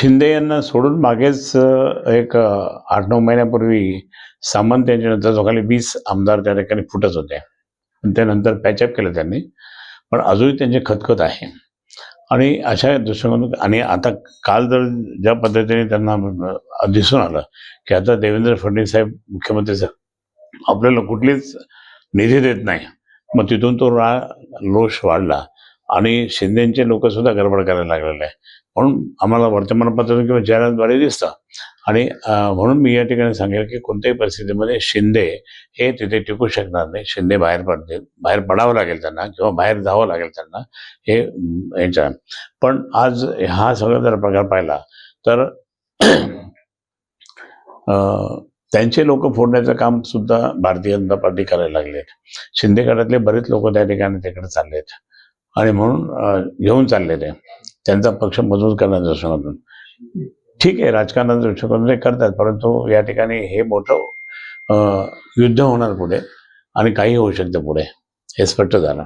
शिंदे यांना सोडून मागेच एक आठ नऊ महिन्यापूर्वी सामंत यांच्यानंतर नेतृत्वाखाली वीस आमदार त्या ठिकाणी फुटत होते. पण त्यानंतर पॅचअप केलं त्यांनी. पण अजूनही त्यांची खतखत आहे. आणि अशा दृष्टिकोन आणि आता काल जर ज्या पद्धतीने त्यांना दिसून आलं की आता देवेंद्र फडणवीस साहेब मुख्यमंत्री साहेब आपल्याला कुठलीच निधी देत नाही. मग तिथून तो रा रोष वाढला. आणि शिंदेचे लोक सुद्धा गडबड करायला लागलेले आहे. म्हणून आम्हाला वर्तमानपत्रातून किंवा जाहिरातद्वारे दिसतं. आणि म्हणून मी या ठिकाणी सांगेल की कोणत्याही परिस्थितीमध्ये शिंदे हे तिथे टिकू शकणार नाही. शिंदे बाहेर पडतील बाहेर पडावं लागेल त्यांना किंवा बाहेर जावं लागेल त्यांना हे यांच्या. पण आज हा सगळा जर प्रकार पाहिला तर त्यांचे लोक फोडण्याचं काम सुद्धा भारतीय जनता पार्टी करायला लागलेत शिंदे गटातले बरेच लोक त्या ठिकाणी तिकडे चाललेत आणि म्हणून घेऊन चाललेले त्यांचा पक्ष मजबूत करण्याच्या दृष्टिकोनातून ठीक आहे राजकारणाच्या दृष्टिकोनातून ते करतात परंतु या ठिकाणी हे मोठं युद्ध होणार पुढे आणि काही होऊ शकतं पुढे. हे स्पष्ट झालं.